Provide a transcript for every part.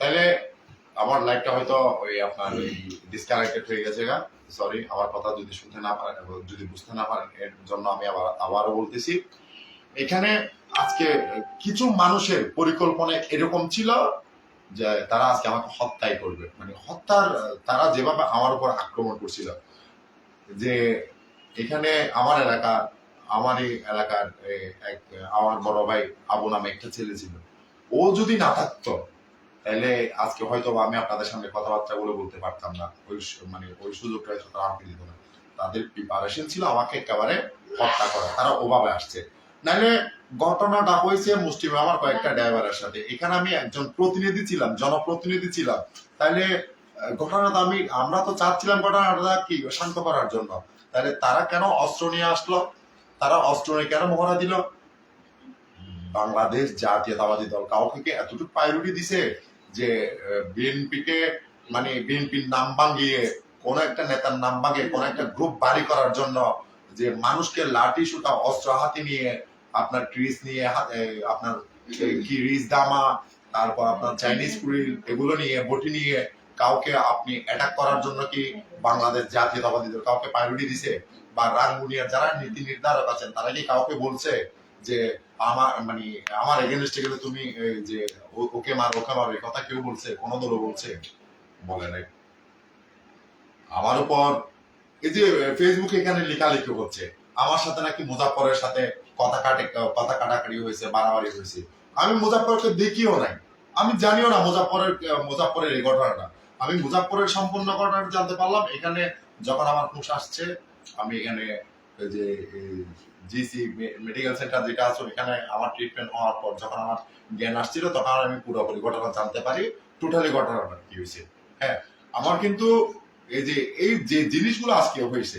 তাহলে আমার হয়তো ওই আপনার ডিসকানেক্টেড হয়ে গেছে গা। সরি আমার কথা যদি শুনতে না পারেন যদি বুঝতে না পারেন, এর জন্য আমি আবার, আবারও বলতেছি, এখানে আজকে কিছু মানুষের পরিকল্পনা এরকম ছিল যে তারা আজকে আমাকে হত্যাই করবে। মানে হত্যার, তারা যেভাবে আমার উপর আক্রমণ করছিল, যে এখানে আমার এলাকা আমার এই এলাকার এক, আমার বড় ভাই আবু নামে একটা ছেলে ছিল। ও যদি না থাকতো, তাহলে আজকে হয়তো আমি আপনাদের সামনে কথাবার্তা বলে বলতে পারতাম না। ওই মানে ওই সুযোগটা হয়তো তারা আমাকে দিত না। তাদের প্রিপারেশন ছিল আমাকে একেবারে হত্যা করা। তারা ওভাবে আসছে। নাহলে ঘটনাটা হয়েছে মুসলিম, আমার কয়েকটা ড্রাইভারের সাথে। এখানে আমি একজন প্রতিনিধি ছিলাম, জনপ্রতিনিধি ছিলাম। তাহলে ঘটনাটা আমি, আমরা তো চাচ্ছিলাম ঘটনাটা কি, শান্ত করার জন্য। তাহলে তারা কেন অস্ত্র নিয়ে আসলো? তারা অস্ত্র নিয়ে কেন মহড়া দিল? বাংলাদেশ জাতীয়তাবাদী দল কাউকে কি এতটুকু প্রায়োরিটি দিছে যে বিএনপি কে মানে বিএনপির নাম ভাঙিয়ে কোন একটা নেতার নাম ভাঙিয়ে কোন একটা গ্রুপ বাড়ি করার জন্য যে মানুষকে লাঠি সুতা, অস্ত্র হাতে নিয়ে আপনার ট্রিস নিয়ে আপনার কি রিস দামা, তারপর আপনার চাইনিজ কুড়িল, এগুলো নিয়ে, বটি নিয়ে কাউকে আপনি অ্যাটাক করার জন্য কি বাংলাদেশ জাতীয়তাবাদী দল কাউকে প্রায়োরিটি দিছে? বা রাঙ্গুনিয়ার যারা নীতি নির্ধারক আছেন, তারা কি কাউকে বলছে যে আমার মানে আমার এগেনস্টে গেলে তুমি যে ওকে মার ওকে মার এই কথা কেউ বলছে, কোন দলও বলছে, বলে নাই। আমার উপর, এই যে ফেসবুকে এখানে লেখালেখি হচ্ছে, আমার সাথে নাকি মুজাফরের সাথে কথা কাটে, কথা কাটাকাটি হয়েছে বাড়াবাড়ি হয়েছে। আমি মুজাফরকে দেখিও নাই। আমি জানিও না মুজাফরের মুজাফরের এই ঘটনাটা। আমি মুজাফরের সম্পূর্ণ ঘটনাটা জানতে পারলাম। এখানে যখন আমার হুঁশ আসছে, আমি এখানে যে জিসি মেডিকেল সেন্টার যেটা আছে এখানে আমার ট্রিটমেন্ট হওয়ার পর যখন আমার জ্ঞান আসছিল, তখন আমি পুরোপুরি ঘটনা জানতে পারি। টোটালি ঘটনাটা কি হয়েছে? হ্যাঁ আমার কিন্তু এই যে এই যে জিনিসগুলো আজকে হয়েছে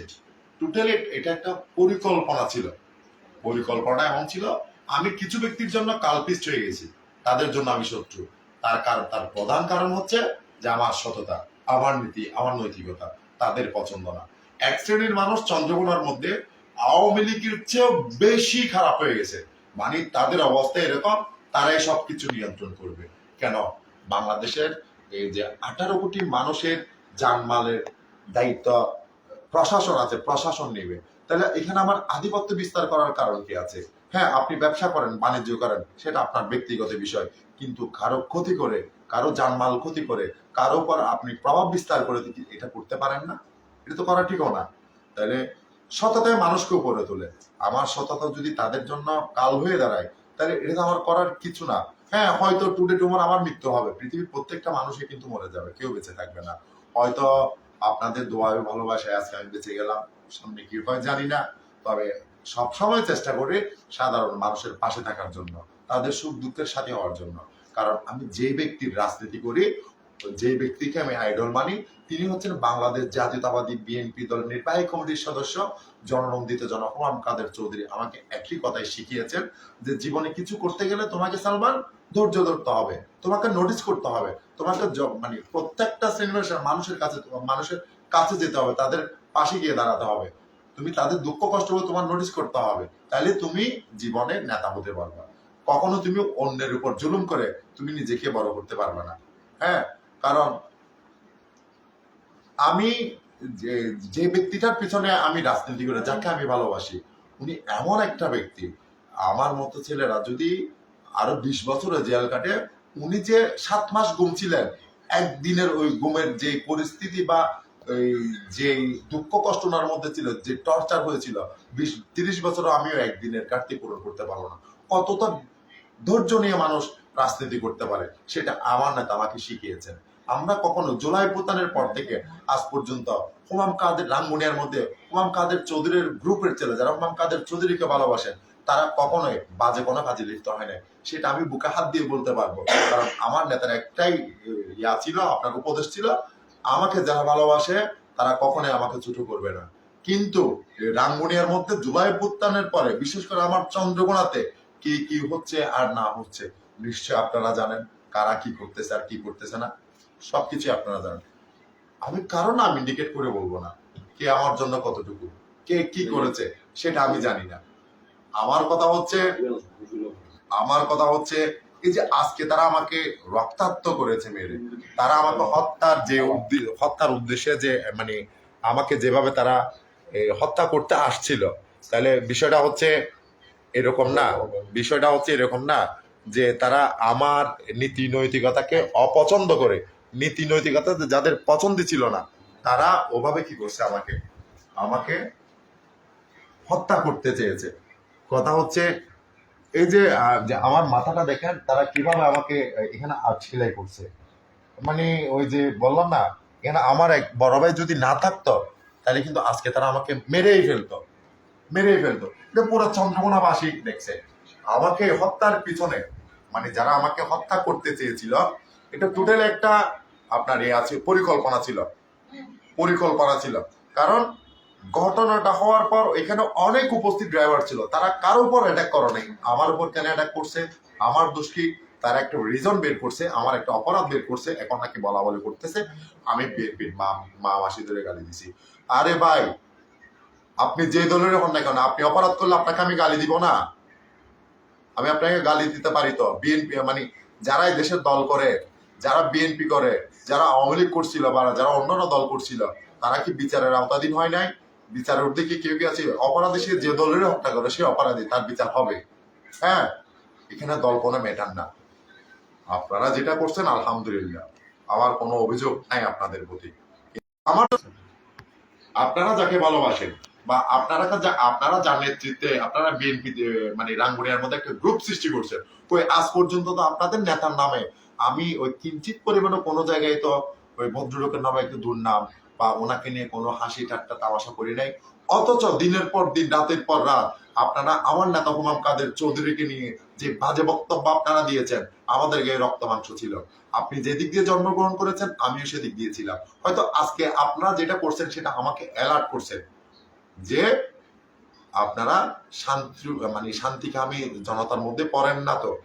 টোটালি এটা একটা পরিকল্পনা ছিল। পরিকল্পনা এমন ছিল, আমি কিছু ব্যক্তির জন্য কালপিস্ট হয়ে গেছি। তাদের জন্য আমি শত্রু। তার কারণ তার প্রধান কারণ হচ্ছে যে আমার সততা, আমার নীতি, আমার নৈতিকতা, তাদের পছন্দ না। এক শ্রেণির মানুষ চন্দ্রকোনার মধ্যে আওয়ামী লীগের চেয়েও বেশি খারাপ হয়ে গেছে। মানে তাদের অবস্থা এরকম, তারাই সবকিছু নিয়ন্ত্রণ করবে। কেন? বাংলাদেশের এই যে আঠারো কোটি মানুষের জানমালের দায়িত্ব প্রশাসন আছে, প্রশাসন নেবে। তাহলে এখানে আমার আধিপত্য বিস্তার করার কারণ কি আছে? হ্যাঁ আপনি ব্যবসা করেন, বাণিজ্য করেন, সেটা আপনার ব্যক্তিগত বিষয়। কিন্তু কারও ক্ষতি করে, কারও জানমাল ক্ষতি করে, কারও উপর আপনি প্রভাব বিস্তার করে এটা করতে পারেন না? এটা তো করা ঠিকও না। তাহলে সততায় মানুষকে উপরে তোলে। আমার সততা যদি তাদের জন্য কাল হয়ে দাঁড়ায়, তাহলে এটা আমার করার কিছু না। হ্যাঁ হয়তো টুডে টুমোর আমার মৃত্যু হবে। পৃথিবীর প্রত্যেকটা মানুষই কিন্তু মরে যাবে, কেউ বেঁচে থাকবে না। হয়তো আপনাদের দোয়ায় ভালোবাসায় আজকে আমি বেঁচে গেলাম, সামনে কি হয় জানি না। তবে সবসময় চেষ্টা করি সাধারণ মানুষের পাশে থাকার জন্য, তাদের সুখ দুঃখের সাথে হওয়ার জন্য। কারণ আমি যে ব্যক্তির রাজনীতি করি যে ব্যক্তিকে আমি আইডল মানি তিনি হচ্ছেন বাংলাদেশ জাতীয়তাবাদী বিএনপি দলের নির্বাহী কমিটির সদস্য, জননন্দিত জনকুমার কাদের চৌধুরী। আমাকে একই কথাই শিখিয়েছেন যে জীবনে কিছু করতে গেলে তোমাকে সালমান, ধৈর্য ধরতে হবে, তোমাকে নোটিস করতে হবে, তোমাকে মানে প্রত্যেকটা শ্রেণির মানুষের কাছে মানুষের কাছে যেতে হবে, তাদের পাশে গিয়ে দাঁড়াতে হবে। তুমি তাদের দুঃখ, কষ্ট তোমার নোটিস করতে হবে তাহলে তুমি জীবনে নেতা হতে পারবে। কখনো তুমি অন্যের উপর জুলুম করে তুমি নিজেকে বড় করতে পারবে না। হ্যাঁ কারণ আমি যে ব্যক্তিটার পিছনে আমি রাজনীতি করে, যাকে আমি ভালোবাসি, উনি এমন একটা ব্যক্তি। আমার মতো ছেলেরা যদি আরও বিশ বছরে জেল কাটে, উনি যে সাত মাস গুম ছিলেন, একদিনের ওই গুমের যে পরিস্থিতি বা যে দুঃখ কষ্ট মধ্যে ছিল, যে টর্চার হয়েছিল, বিশ, তিরিশ বছর আমিও একদিনের কাটতি পূরণ করতে পারব না। কতটা ধৈর্য নিয়ে মানুষ রাজনীতি করতে পারে, সেটা আমার নেতা আমাকে শিখিয়েছেন। আমরা কখনো জুলাই প্রতানের পর থেকে আজ পর্যন্ত হুমাম কাদের রাঙ্গুনিয়ার মধ্যে, হুমাম কাদের চৌধুরীর গ্রুপের ছেলে যারা হুমাম কাদের চৌধুরীকে ভালোবাসেন তারা কখনোই বাজে কোনো কাজে লিপ্ত হয় না সেটা আমি বুকে হাত দিয়ে বলতে পারব। কারণ আমার নেতার একটাই ইয়া ছিল, আপনার উপদেশ ছিল, আমাকে যারা ভালোবাসে, তারা কখনোই আমাকে ছোট করবে না। কিন্তু রাঙ্গুনিয়ার মধ্যে জুলাই প্রত্যানের পরে, বিশেষ করে আমার চন্দ্রকোনাতে, কি কি হচ্ছে আর না হচ্ছে নিশ্চয় আপনারা জানেন। কারা কি করতেছে আর কি করতেছে না সবকিছু আপনারা জানেন। আমি কারণ আমি ইন্ডিকেট করে বলব না, কে আমার জন্য কতটুকু, কে কি করেছে, সেটা আমি জানি না। আমার কথা হচ্ছে, আমার কথা হচ্ছে, এই যে আজকে তারা আমাকে রক্তাক্ত করেছে মেরে, তারা আমাকে হত্যার যে হত্যার উদ্দেশ্যে যে মানে আমাকে যেভাবে তারা হত্যা করতে আসছিল, তাহলে বিষয়টা হচ্ছে এরকম না, বিষয়টা হচ্ছে এরকম না যে তারা আমার নীতি নৈতিকতাকে অপছন্দ করে। নীতি নৈতিকতা যাদের পছন্দ ছিল না, তারা ওভাবে কি করছে আমাকে? আমাকে হত্যা করতে চেয়েছে। কথা হচ্ছে, এই যে আমার মাথাটা দেখেন, তারা কীভাবে আমাকে এখানে সেলাই করছে। মানে ওই যে বললাম না, এখানে আমার এক বড় ভাই যদি না থাকতো, তাহলে কিন্তু আজকে তারা আমাকে মেরেই ফেলতো। মেরেই ফেলতো। এটা পুরো চন্দ্রকোনাবাসী দেখছে। আমাকে হত্যার পিছনে মানে যারা আমাকে হত্যা করতে চেয়েছিল, এটা টোটাল একটা আপনার এ আছে, পরিকল্পনা ছিল। পরিকল্পনা ছিল। কারণ ঘটনাটা হওয়ার পর এখানে অনেক উপস্থিত ড্রাইভার ছিল। তারা কারও উপর অ্যাটাক করে নাই। আমার উপর কেন অ্যাটাক করছে? আমার দোষ কি? তারা একটা রিজন বের করছে, আমার একটা অপরাধ বের করছে, এখন নাকি বলা বলে করতেছে। আমি মা মা মাসি ধরে গালি দিছি। আরে ভাই, আপনি যে দলের হন না কেন? আপনি অপরাধ করলে আপনাকে আমি গালি দিব না? আমি আপনাকে গালি দিতে পারি তো। বিএনপি মানে যারা এই দেশের দল করে, যারা বিএনপি করে, যারা আওয়ামী লীগ করছিল বা যারা অন্যান্য দল করছিল, তারা কি বিচারের আওতাধীন হয় নাই? বিচারের দিকে কেউ কি আছে? অপরাধী সে যে দলের হত্যা করে, সে অপরাধী, তার বিচার হবে। হ্যাঁ এখানে দল কোনো ম্যাটার না। আপনারা যেটা করছেন, আলহামদুলিল্লাহ। আমার কোনো অভিযোগ নাই আপনাদের প্রতি। আমার আপনারা যাকে ভালোবাসেন বা আপনারা যা- আপনারা যার নেতৃত্বে, আপনারা বিএনপি মানে রাঙ্গুনিয়ার মধ্যে একটা গ্রুপ সৃষ্টি করছেন ওই আজ পর্যন্ত তো আপনাদের নেতার নামে আমি ওই কিঞ্চিত পরিমাণে কোনো জায়গায় তো ওই ভদ্রলোকের নামে একটু দুর্নাম বা ওনাকে নিয়ে কোনো হাসি ঠাট্টা তামাশা করি নাই। অথচ দিনের পর দিন, রাতের পর রাত আপনারা আমার নেতা হুমাম কাদের চৌধুরীকে নিয়ে যে বাজে বক্তব্য আপনারা দিয়েছেন, আমাদের গায়ে রক্ত মাংস ছিল। আপনি যেদিক দিয়ে জন্মগ্রহণ করেছেন, আমিও সেদিক দিয়ে ছিলাম হয়তো আজকে আপনারা যেটা করছেন, সেটা আমাকে অ্যালার্ট করছেন। যে আপনারা শান্তি মানে শান্তিকামী জনতার মধ্যে পড়েন না তো।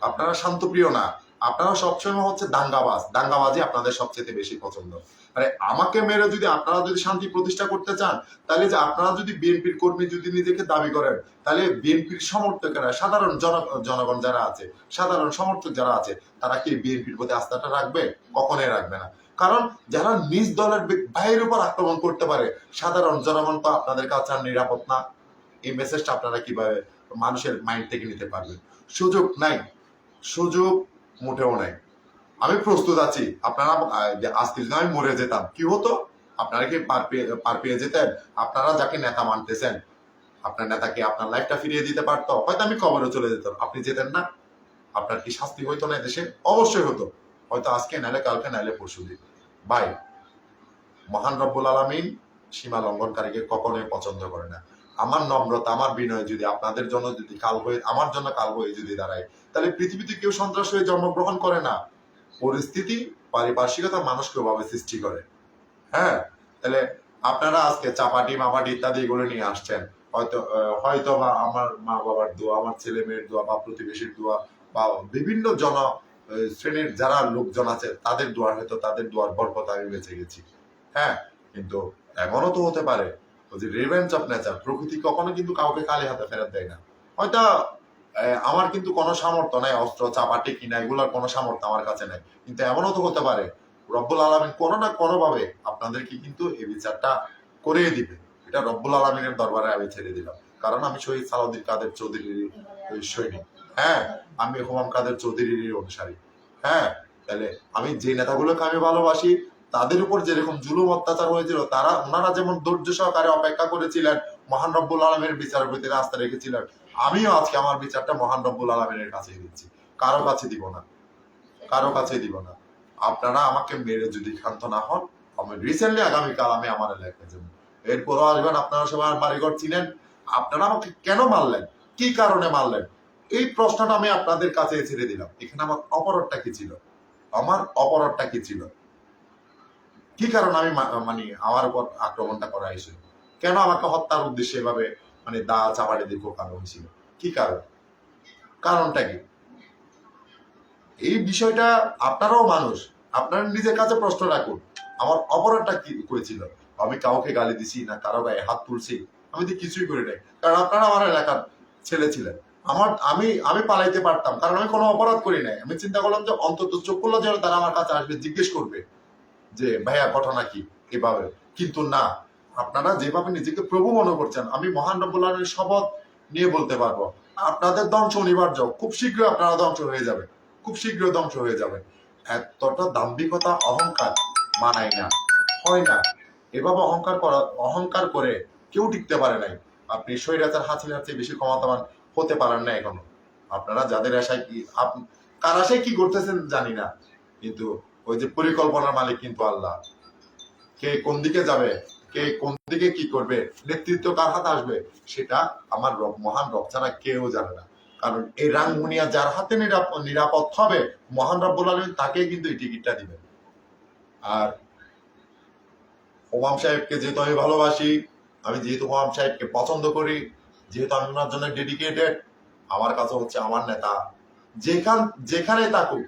আপনারা শান্তপ্রিয় না। আপনারা সবসময় হচ্ছে দাঙ্গাবাজ। দাঙ্গাবাজি আপনাদের সবচেয়ে বেশি পছন্দ। মানে আমাকে মেরে যদি আপনারা যদি শান্তি প্রতিষ্ঠা করতে চান, তাহলে যে আপনারা যদি বিএনপির কর্মী যদি নিজেকে দাবি করেন, তাহলে বিএনপির সমর্থকেরা, সাধারণ জন, জনগণ যারা আছে, সাধারণ সমর্থক যারা আছে, তারা কি বিএনপির প্রতি আস্থাটা রাখবে? কখনোই রাখবে না। কারণ যারা নিজ দলের ভাইয়ের উপর আক্রমণ করতে পারে, সাধারণ জনগণ তো আপনাদের কাছে আর নিরাপদ না। এই মেসেজটা আপনারা কীভাবে মানুষের মাইন্ড থেকে নিতে পারবেন? সুযোগ নাই। সুযোগ মোটেও নাই। আমি প্রস্তুত আছি। আপনারা আজকে যদি আমি মরে যেতাম। কি হতো? আপনারা কি পার পেয়ে পার পেয়ে যেতেন? আপনারা যাকে নেতা মানতেছেন, আপনার নেতাকে আপনার লাইফটা ফিরিয়ে দিতে পারতো? হয়তো আমি কবরে চলে যেতাম। আপনি যেতেন না। আপনার কি শাস্তি হইতো না দেশে? অবশ্যই হতো। হয়তো আজকে নাইলে কালকে নাইলে পরশু দিন। বাই মহান রব্বুল আলমিন সীমা লঙ্ঘনকারীকে কখনোই পছন্দ করে না। আমার নম্রতা, আমার বিনয় যদি আপনাদের জন্য যদি কাল হয়ে, আমার জন্য কাল হয়ে যদি দাঁড়ায়, তাহলে পৃথিবীতে কেউ সন্ত্রাস হয়ে জন্মগ্রহণ করে না। পরিস্থিতি পারিপার্শ্বিকতা মানুষকে ওভাবে সৃষ্টি করে। হ্যাঁ তাহলে আপনারা আজকে চাপাটি মাপাটি ইত্যাদি এগুলো নিয়ে আসছেন। হয়তো হয়তো বা আমার মা বাবার দোয়া, আমার ছেলে মেয়ের দোয়া বা প্রতিবেশীর দোয়া বা বিভিন্ন জন শ্রেণির যারা লোকজন আছে, তাদের দোয়া হয়তো তাদের দোয়ার বরকত আমি বেঁচে গেছি। হ্যাঁ কিন্তু এমনও তো হতে পারে যে রিভেঞ্জ অফ নেচার প্রকৃতি কখনো কিন্তু কাউকে খালি হাতে ফেরত দেয় না। হয়তো আমার কিন্তু কোনো সামর্থ্য নাই, অস্ত্র চাপাটি কিনা এগুলোর কোনো সামর্থ্য আমার কাছে নাই। কিন্তু এমনও তো হতে পারে, রব্বুল আলমিন কোনো না কোনো ভাবে আপনাদেরকে কিন্তু এই বিচারটা করিয়ে দিবে। এটা রব্বুল আলমিনের দরবারে আমি ছেড়ে দিলাম। কারণ আমি শহীদ সালাউদ্দিন কাদের চৌধুরীর সৈনিক। হ্যাঁ আমি হুমাম কাদের চৌধুরীর অনুসারী। হ্যাঁ তাহলে আমি যে নেতাগুলোকে আমি ভালোবাসি, তাদের উপর যেরকম জুলুম অত্যাচার হয়েছিল, তারা, ওনারা যেমন ধৈর্য সহকারে অপেক্ষা করেছিলেন, মহান রব্বুল আলমের বিচারের প্রতি আস্থা রেখেছিলেন, আমিও আজকে আমার বিচারটা মহান রব্বুল আলমের কাছেই দিচ্ছি। কারও কাছে দিব না। কারও কাছে দিব না। আপনারা আমাকে মেরে যদি ক্ষান্ত না হন, আমি রিসেন্টলি আগামীকাল আমি আমার এলাকায় যাব। এরপরও আসবেন, আপনারা সবাই বাড়িঘর চিনেন। আপনারা আমাকে কেন মারলেন? কি কারণে মারলেন? এই প্রশ্নটা আমি আপনাদের কাছে ছেড়ে দিলাম। এখানে আমার অপরাধটা কি ছিল? আমার অপরাধটা কি ছিল? কি কারণে আমি মানে আমার উপর আক্রমণটা করা হয়েছিল কেন আমাকে হত্যার উদ্দেশ্যে এভাবে মানে দা চাপাড়ি দিয়ে কোপানো হয়েছিল? কি কারণ? কারণটা কি? এই বিষয়টা আপনারাও মানুষ, আপনারা নিজের কাছে প্রশ্ন রাখুন, আমার অপরাধটা কি করেছিল? আমি কাউকে গালি দিছি না, কারও গায়ে হাত তুলছি? আমি তো কিছুই করি নাই, কারণ আপনারা আমার এলাকার ছেলে ছিলেন। আমার, আমি আমি পালাইতে পারতাম, কারণ আমি কোনো অপরাধ করি নাই। আমি চিন্তা করলাম যে অন্তত চোখ করল যেন তারা আমার কাছে আসবে, জিজ্ঞেস করবে যে, ভাইয়া, ঘটনা কি? এভাবে। কিন্তু না, আপনারা যেভাবে নিজেকে প্রভু মনে করছেন, আমি মহান রব্বুল শপথ নিয়ে বলতে পারব। আপনাদের ধ্বংস অনিবার্য, খুব শীঘ্রই আপনারা ধ্বংস হয়ে যাবে, খুব শীঘ্র ধ্বংস হয়ে যাবে। এতটা দাম্ভিকতা, অহংকার মানায় না, হয় না। এভাবে অহংকার করা, অহংকার করে কেউ টিকতে পারে নাই। আপনি স্বৈরাচার, হাসিনার চেয়ে বেশি ক্ষমতাবান হতে পারেন না এখনও। আপনারা যাদের আশায় কি কার আশায় কি করতেছেন জানি না। কিন্তু ওই যে পরিকল্পনার মালিক কিন্তু আল্লাহ। কে কোন দিকে যাবে, কে কোন দিকে কি করবে, নেতৃত্ব কার হাতে আসবে, সেটা আমার রব মহান রব ছাড়া কেউ জানে না। কারণ এই রাঙ্গুনিয়া যার হাতে নিরাপদ হবে, মহান রব্বুল আলমিন তাকে কিন্তু এই টিকিটটা দিবেন। আর ওমাম সাহেবকে যেহেতু আমি ভালোবাসি, আমি যেহেতু ওমাম সাহেবকে পছন্দ করি যেহেতু আমি ওনার জন্য ডেডিকেটেড আমার কাছে হচ্ছে আমার নেতা। যেখান যেখানে থাকুক,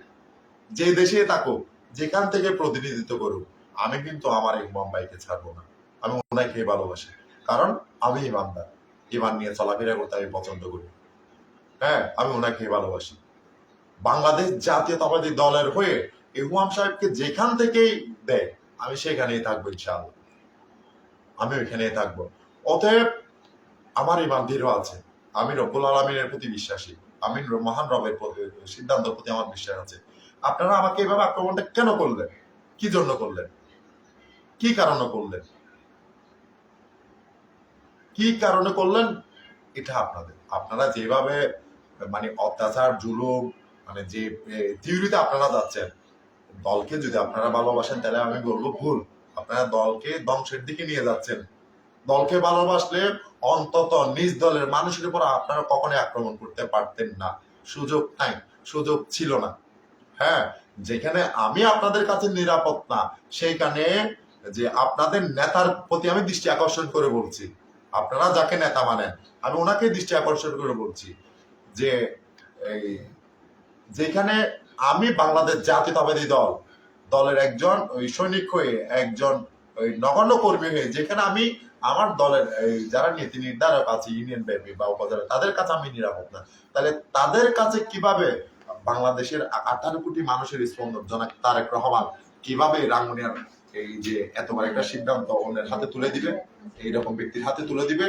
যে দেশে থাকুক, যেখান থেকে প্রতিনিধিত্ব করুক, আমি কিন্তু আমার এই ইমাম ভাইকে ছাড়বো না। আমি ওনাকে ভালোবাসি। কারণ আমি ইমানদার। ইমান নিয়ে চলাফেরা করতে আমি পছন্দ করি। হ্যাঁ আমি ওনাকে ভালোবাসি। বাংলাদেশ জাতীয়তাবাদী দলের হয়ে হুয়াম সাহেবকে যেখান থেকেই দেয়, আমি সেখানেই থাকব ইনশাআল্লাহ। আমি ওইখানেই থাকব। অতএব আমার ইমান দৃঢ় আছে। আমি রব্বুল আলমিনের প্রতি বিশ্বাসী। আমি মহান রবের সিদ্ধান্তের প্রতি আমার বিশ্বাস আছে। আপনারা আমাকে এভাবে আক্রমণটা কেন করলেন? কি জন্য করলেন? কি কারণে করলেন? কি কারণে করলেন? এটা আপনাদের। আপনারা যেভাবে মানে অত্যাচার, জুলুম মানে যে থিওরিতে আপনারা যাচ্ছেন, দলকে যদি আপনারা ভালোবাসেন, তাহলে আমি বলব ভুল। আপনারা দলকে ধ্বংসের দিকে নিয়ে যাচ্ছেন। দলকে ভালোবাসলে অন্তত নিজ দলের মানুষের উপর আপনারা কখনোই আক্রমণ করতে পারতেন না। সুযোগ নাই, সুযোগ ছিল না। হ্যাঁ যেখানে আমি আপনাদের কাছে নিরাপদ না, সেইখানে যে আপনাদের নেতার প্রতি আমি দৃষ্টি আকর্ষণ করে বলছি। আপনারা যাকে নেতা মানেন, আমি ওনাকে দৃষ্টি আকর্ষণ করে বলছি যে, এই, যেখানে আমি বাংলাদেশ জাতীয়তাবাদী দল, দলের একজন ওই সৈনিক হয়ে একজন ওই নগণ্য কর্মী হয়ে, যেখানে আমি আমার দলের যারা নীতি নির্ধারক আছে ইউনিয়ন ব্যাপী বা উপজেলা, তাদের কাছে আমি নিরাপদ না। তাহলে তাদের কাছে কীভাবে বাংলাদেশের আঠারো কোটি মানুষের স্পন্দন? জনাক তারেক রহমান কীভাবে রাঙ্গুনিয়ার এই যে এত বড় একটা সিদ্ধান্ত অন্যের হাতে তুলে দিবে, এইরকম ব্যক্তির হাতে তুলে দিবে?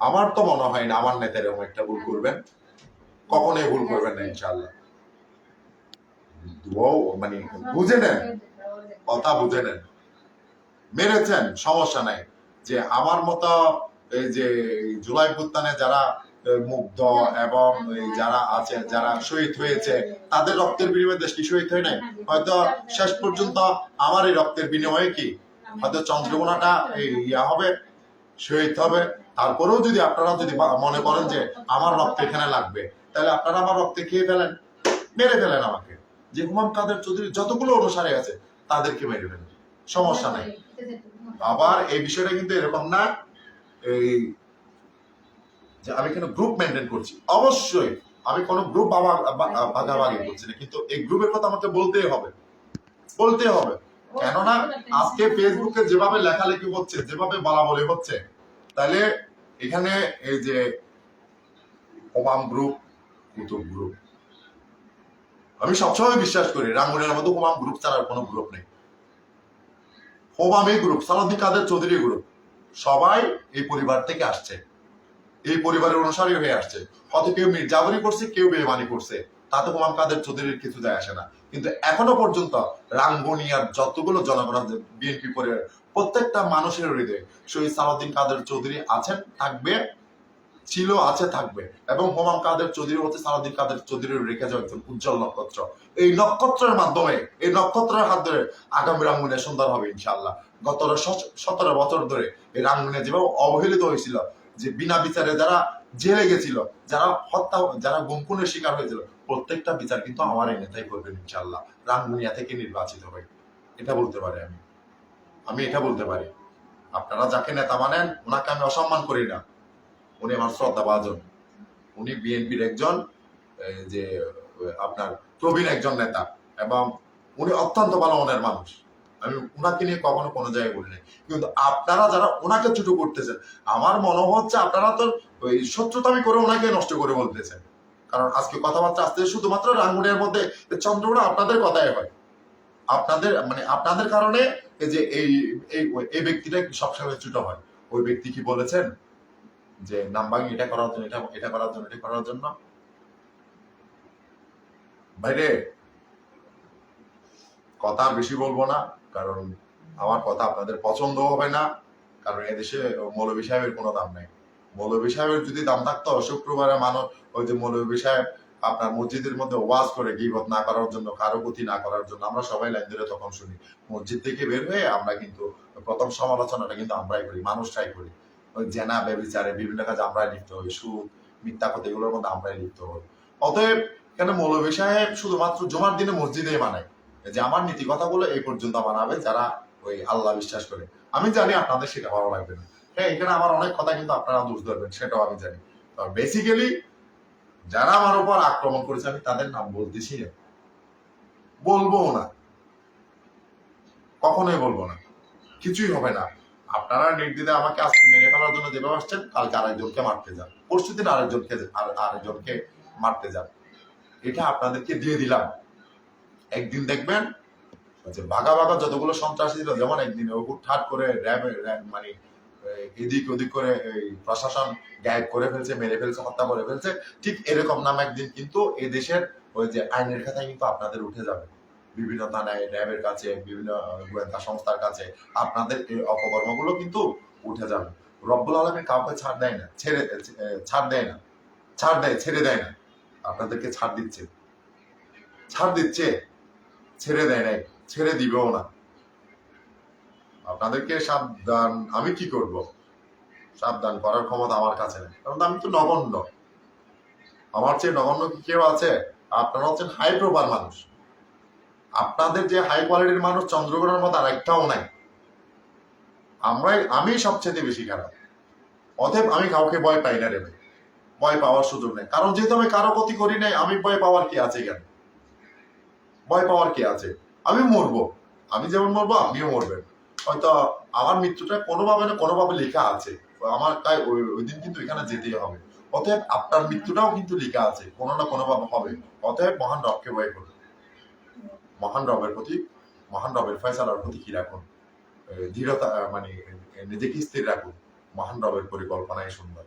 আমার তো মনে হয় না, আমার নেতা এরকম একটা ভুল করবেন। কখনোই ভুল করবেন না ইনশাল্লাহ মানে বুঝে নেন, কথা বুঝে নেন। মেরেছেন, সমস্যা নাই। যে আমার মতো, এই যে জুলাই পুত্তানে যারা মুগ্ধ এবং যারা আছে, যারা শহীদ হয়েছে, তাদের রক্তের বিনিময়ে দেশ কি শহীদ হয় নাই। হয়তো শেষ পর্যন্ত আমার এই রক্তের বিনিময়ে কি? হয়তো চন্দ্রকোনাটা এই ইয়া হবে, শহীদ হবে। তারপরেও যদি আপনারা যদি মনে করেন যে আমার রক্ত এখানে লাগবে, তাহলে আপনারা আমার রক্তে খেয়ে ফেলেন, মেরে ফেলেন আমাকে। যে হুমাম কাদের চৌধুরী যতগুলো অনুসারে আছে, তাদেরকে মেরে ফেলেন। সমস্যা নাই। আবার এই বিষয়টা কিন্তু এরকম না। এই যে আমি কেন গ্রুপ মেনটেন করছি। অবশ্যই আমি কোনো গ্রুপ ভাগাভাগি করছি না। কিন্তু এই গ্রুপের কথা আমাকে বলতেই হবে। বলতে হবে। কেননা আজকে ফেসবুকে যেভাবে লেখালেখি হচ্ছে যেভাবে বলা বলি হচ্ছে তাহলে এখানে এই যে ওমাম গ্রুপ কুতুব গ্রুপ আমি সবসময় বিশ্বাস করি রাঙ্গুনের মধ্যে হোমাম গ্রুপ ছাড়ার কোনো গ্রুপ নেই। হোমামি গ্রুপ সালাউদ্দিন কাদের চৌধুরী গ্রুপ সবাই এই পরিবার থেকে আসছে। এই পরিবারের অনুসারী হয়ে আসছে। হয়তো কেউ মির্জাবরি করছে, কেউ বেমানি করছে। তাতে হোমাম কাদের চৌধুরীর কিছু যায় আসে না। কিন্তু এখনও পর্যন্ত রাঙ্গুনিয়ার যতগুলো জনগণ বিএনপি পরিবার প্রত্যেকটা মানুষের হৃদয়ে শহীদ সালাউদ্দিন কাদের চৌধুরী আছেন, থাকবে। ছিল, আছে, থাকবে। এবং হোমাম কাদের চৌধুরী হচ্ছে সালাউদ্দিন কাদের চৌধুরীর রেখে যাওয়া একজন উজ্জ্বল নক্ষত্র। এই নক্ষত্রের মাধ্যমে, এই নক্ষত্রের হাত ধরে আগামী রাঙ্গুনে সুন্দর হবে ইনশাল্লাহ গত সতেরো বছর ধরে এই রাঙ্গুনে যেভাবে অবহেলিত হয়েছিল, যে বিনা বিচারে যারা জেলে গেছিল, যারা হত্যা, যারা গুমকুনের শিকার হয়েছিল, প্রত্যেকটা বিচার কিন্তু আমার এই নেতাই করবেন ইনশাল্লাহ রাঙ্গুনিয়া থেকে নির্বাচিত হবে। এটা বলতে পারি আমি। আমি এটা বলতে পারি। আপনারা যাকে নেতা মানেন, ওনাকে আমি অসম্মান করি না। উনি আমার শ্রদ্ধা ভাজন উনি বিএনপির একজন যে আপনার প্রবীণ একজন নেতা এবং উনি অত্যন্ত ভালো মনের মানুষ। আমি উনাকে নিয়ে কখনো কোনো জায়গায় বলি নাই। কিন্তু আপনারা যারা ওনাকে ছোট করতেছেন, আমার মনে হচ্ছে আপনারা তো ওই শত্রুতামি করে ওনাকে নষ্ট করে বলতেছেন। কারণ আজকে কথাবার্তা আসতে শুধুমাত্র রাঙ্গুনিয়ার মধ্যে চন্দ্রগুড়া আপনাদের কথাই হয়। আপনাদের মানে আপনাদের কারণে এই যে এই এই ব্যক্তিটা সবসময় ছুটো হয়। ওই ব্যক্তি কি বলেছেন? যে নামবাগি এটা করার জন্য, এটা এটা করার জন্য, এটা করার জন্য। বাইরে কথা বেশি বলব না, কারণ আমার কথা আপনাদের পছন্দ হবে না, কারণ এদেশে মৌলবী সাহেবের কোনো দাম নেই। মৌলবী সাহেবের যদি দাম থাকতো, শুক্রবারে মানুষ ওই যে মৌলবী সাহেব আপনার মসজিদের মধ্যে ওয়াজ করে গিবত না করার জন্য, কারও গতি না করার জন্য, আমরা সবাই লাইন ধরে তখন শুনি। মসজিদ থেকে বের হয়ে আমরা কিন্তু প্রথম সমালোচনাটা কিন্তু আমরাই করি, মানুষটাই করি। ওই জেনা বেবিচারে বিভিন্ন কাজে আমরাই লিপ্ত হই সুদ মিথ্যা কথা এগুলোর মধ্যে আমরাই লিপ্ত হই। অতএব এখানে মৌলবী সাহেব শুধুমাত্র জমার দিনে মসজিদে মানায়? যে আমার নীতি কথাগুলো এই পর্যন্ত মানাবে যারা ওই আল্লাহ বিশ্বাস করে। আমি জানি আপনাদের সেটা ভালো লাগবে না। হ্যাঁ এখানে আমার অনেক কথা কিন্তু আপনারা দোষ ধরবেন, সেটাও আমি জানি। বেসিক্যালি যারা আমার উপর আক্রমণ করেছে, আমি তাদের নাম বলতেছি। না বলব না। কখনোই বলব না। কিছুই হবে না। আপনারা নির্দিদে আমাকে আজকে মেরে ফেলার জন্য যেভাবে আসছেন কালকে আরেকজনকে মারতে যান। পরশু দিন আরেকজনকে, আর- আরেকজনকে মারতে যান। এটা আপনাদেরকে দিয়ে দিলাম। একদিন দেখবেন যে বাঘা বাঘা যতগুলো সন্ত্রাসী ছিল, যেমন একদিন ঠাট করে র্যাব মানে এদিক ওদিক করে এই প্রশাসন গায়েব করে ফেলছে, মেরে ফেলছে, হত্যা করে ফেলছে, ঠিক এরকম নাম একদিন কিন্তু এই দেশের ওই যে আইনের খাতায় কিন্তু আপনাদের উঠে যাবে। বিভিন্ন থানায়, র্যাবের কাছে, বিভিন্ন গোয়েন্দা সংস্থার কাছে আপনাদের এই অপকর্মগুলো কিন্তু উঠে যাবে। রব্বুল আলমী কাউকে ছাড় দেয় না, ছেড়ে ছাড় দেয় না, ছাড় দেয়, ছেড়ে দেয় না। আপনাদেরকে ছাড় দিচ্ছে। ছাড় দিচ্ছে, ছেড়ে দেয় নাই, ছেড়ে দিবেও না। আপনাদেরকে সাবধান, আমি কি করব? সাবধান করার ক্ষমতা আমার কাছে নেই, কারণ আমি তো নগণ্য। আমার চেয়ে নগণ্য কি কেউ আছে? আপনারা হচ্ছেন হাই মানুষ। আপনাদের যে হাই কোয়ালিটির মানুষ চন্দ্রগ্রহণের মতো আর একটাও নাই। আমরাই আমি সবচেয়ে বেশি খারাপ। অতএব আমি কাউকে ভয় পাই না রে ভাই। ভয় পাওয়ার সুযোগ নেই। কারণ যেহেতু আমি কারও ক্ষতি করি নাই, আমি ভয় পাওয়ার কি আছে কেন ভয় পাওয়ার কি আছে? আমি মরবো। আমি যেমন মরবো আপনিও মরবেন। হয়তো আমার মৃত্যুটা কোনোভাবে না কোনোভাবে লেখা আছে। আমার তাই ওই দিন কিন্তু এখানে যেতেই হবে। অতএব আপনার মৃত্যুটাও কিন্তু লেখা আছে। কোনো না কোনোভাবে হবে। অতএব মহান রবকে ভয় করুন মহান রবের প্রতি মহান রবের ফয়সালার প্রতি কি রাখুন দৃঢ়তা মানে নিজেকে স্থির রাখুন। মহান রবের পরিকল্পনাই সুন্দর।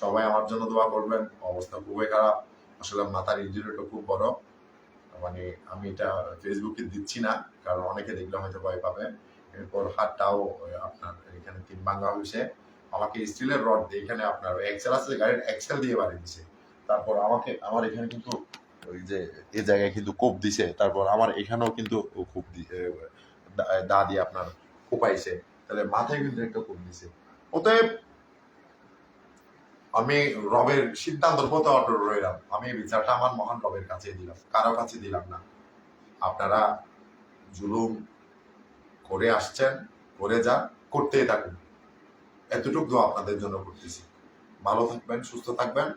সবাই আমার জন্য দোয়া করবেন। অবস্থা খুবই খারাপ। আসলে মাথার ইঞ্জুরিটা খুব বড়। মানে আমি এটা ফেসবুকে দিচ্ছি না, কারণ অনেকে দেখলে হয়তো ভয় পাবে। এরপর হাতটাও আপনার এখানে তিন ভাঙ্গা হয়েছে। আমাকে স্টিলের রড দিয়ে এখানে আপনার এক্সেল আছে, গাড়ির এক্সেল দিয়ে বাড়ি দিছে। তারপর আমাকে, আমার এখানে কিন্তু ওই যে এই জায়গায় কিন্তু কোপ দিছে, তারপর আমার এখানেও কিন্তু কোপ দা দিয়ে আপনার কোপাইছে, তাহলে মাথায় কিন্তু একটা কোপ দিছে। অতএব আমি রবের সিদ্ধান্তর প্রতি অটল রইলাম। আমি বিচারটা আমার মহান রবের কাছে দিলাম, কারও কাছে দিলাম না। আপনারা জুলুম করে আসছেন, করে যান করতেই থাকুন। এতটুকু দোয়া আপনাদের জন্য করতেছি। ভালো থাকবেন, সুস্থ থাকবেন,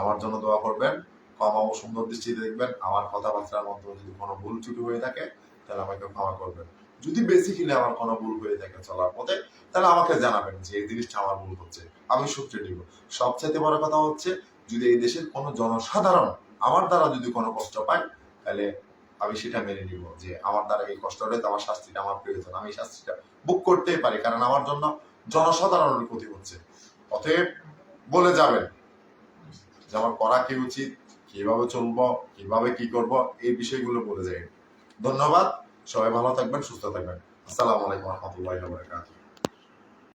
আমার জন্য দোয়া করবেন। ক্ষমা ও সুন্দর দৃষ্টিতে দেখবেন, আমার কথাবার্তার মধ্যে যদি কোনো ভুল ত্রুটি হয়ে থাকে, তাহলে আমাকে ক্ষমা করবেন। যদি বেসিক্যালি আমার কোনো ভুল হয়ে থাকে চলার পথে, তাহলে আমাকে জানাবেন যে এই জিনিসটা আমার ভুল হচ্ছে, আমি সূত্রে নিব। সবচাইতে বড় কথা হচ্ছে, যদি এই দেশের কোনো জনসাধারণ আমার দ্বারা যদি কোনো কষ্ট পায়, তাহলে আমি সেটা মেনে নিব যে আমার দ্বারা এই কষ্ট তো আমার শাস্তিটা আমার প্রয়োজন, আমি শাস্তিটা বুক করতেই পারি, কারণ আমার জন্য জনসাধারণের ক্ষতি হচ্ছে। অতএব বলে যাবেন যে আমার করা কি উচিত? কীভাবে চলবো, কীভাবে কি করব, এই বিষয়গুলো বলে যাই ধন্যবাদ, সবাই ভালো থাকবেন, সুস্থ থাকবেন। আসসালামু আলাইকুম রহমতুল্লাহ